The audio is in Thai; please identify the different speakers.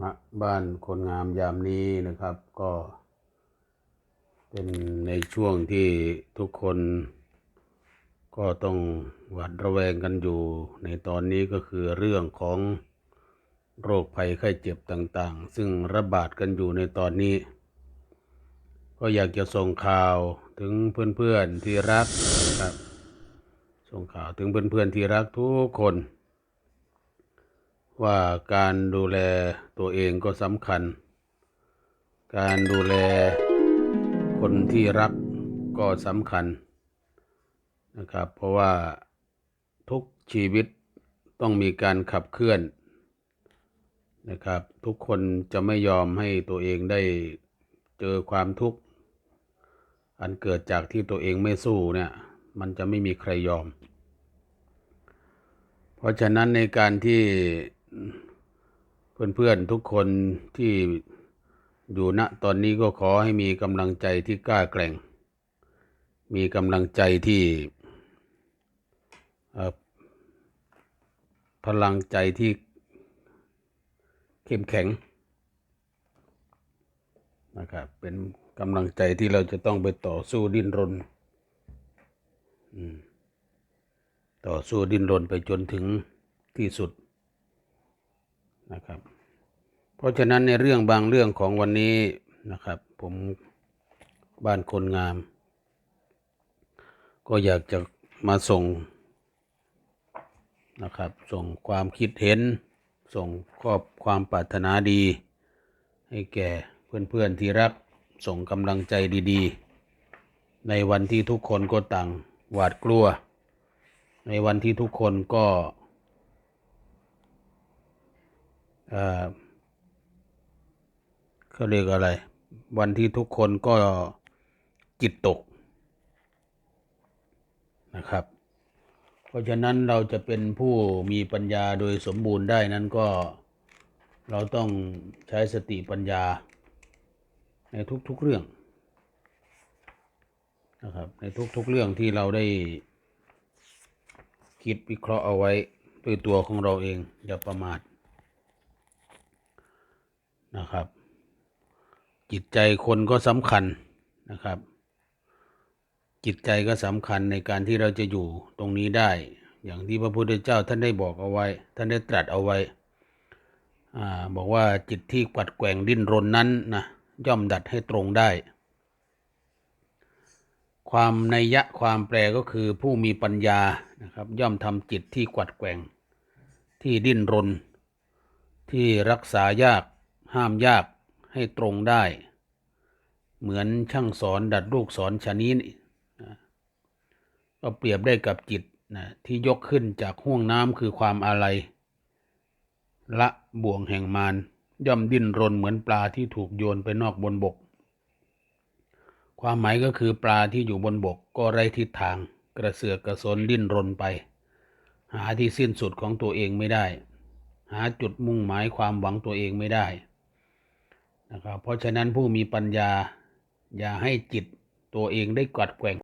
Speaker 1: ณบ้านคนงามยามนี้นะครับก็ เป็นในช่วงที่ทุกคน ก็ต้องหวาดระแวงกันอยู่ ในตอนนี้ก็คือเรื่องของโรคภัยไข้เจ็บต่างๆ ซึ่งระบาดกันอยู่ในตอนนี้ ก็อยากจะส่งข่าวถึงเพื่อนๆที่รักนะครับส่งข่าวถึงเพื่อนๆที่รักทุกคน ว่าการดูแลตัวเองก็สำคัญ การดูแลคนที่รักก็สำคัญนะครับ เพราะว่าทุกชีวิตต้องมีการขับเคลื่อนนะครับ ทุกคนจะไม่ยอมให้ตัวเองได้เจอความทุกข์ อันเกิดจากที่ตัวเองไม่สู้เนี่ย มันจะไม่มีใครยอม เพราะฉะนั้นในการที่ เพื่อนๆทุกคนที่อยู่ณตอนนี้ก็ขอให้มีกำลังใจที่กล้าแกร่ง มีกำลังใจที่พลังใจที่เข้มแข็งนะครับเป็นกำลังใจที่เราจะต้องไปต่อสู้ดิ้นรน ต่อสู้ดิ้นรนไปจนถึงที่สุด นะครับ เพราะฉะนั้นในเรื่องบางเรื่องของวันนี้นะครับ ผมบ้านคนงาม ก็อยากจะมาส่งนะครับ ส่งความคิดเห็น ส่งข้อบความปรารถนาดี ให้แก่เพื่อนๆที่รัก ส่งกำลังใจดี ๆ ในวันที่ทุกคนก็ต่างหวาดกลัว ในวันที่ทุกคนก็ เขาเรียกอะไร วันที่ทุกคนก็จิตตกนะครับ เพราะฉะนั้นเราจะเป็นผู้มีปัญญาโดยสมบูรณ์ได้นั้นก็เราต้องใช้สติปัญญาในทุกๆเรื่องนะครับในทุกๆเรื่องที่เราได้คิดวิเคราะห์เอาไว้ด้วยตัวของเราเองอย่าประมาท นะครับ จิตใจคนก็สำคัญนะครับ จิตใจก็สำคัญในการที่เราจะอยู่ตรงนี้ได้ อย่างที่พระพุทธเจ้าท่านได้บอกเอาไว้ ท่านได้ตรัสเอาไว้อ่าบอกว่าจิตที่กัดแกว่งดิ้นรนนั้นนะย่อมดัดให้ตรงได้ ความในยะความแปลก็คือผู้มีปัญญานะครับ ย่อมทำจิตที่กัดแกว่งที่ดิ้นรน ที่รักษายาก ห้ามยากให้ตรงได้ เหมือนช่างสอนดัดลูกศรชนิดนี้นะก็เปรียบได้กับจิตนะที่ยกขึ้นจากห่วงน้ำคือความอาลัยละบ่วงแห่งมารย่อมดิ้นรนเหมือนปลาที่ถูกโยนไปนอกบนบก ความหมายก็คือปลาที่อยู่บนบกก็ไร้ทิศทางกระเสือกกระสนดิ้นรนไป หาที่สิ้นสุดของตัวเองไม่ได้ หาจุดมุ่งหมายความหวังตัวเองไม่ได้ นะครับเพราะฉะนั้นผู้มีปัญญาอย่าให้จิตตัวเองได้กัดแกว่ง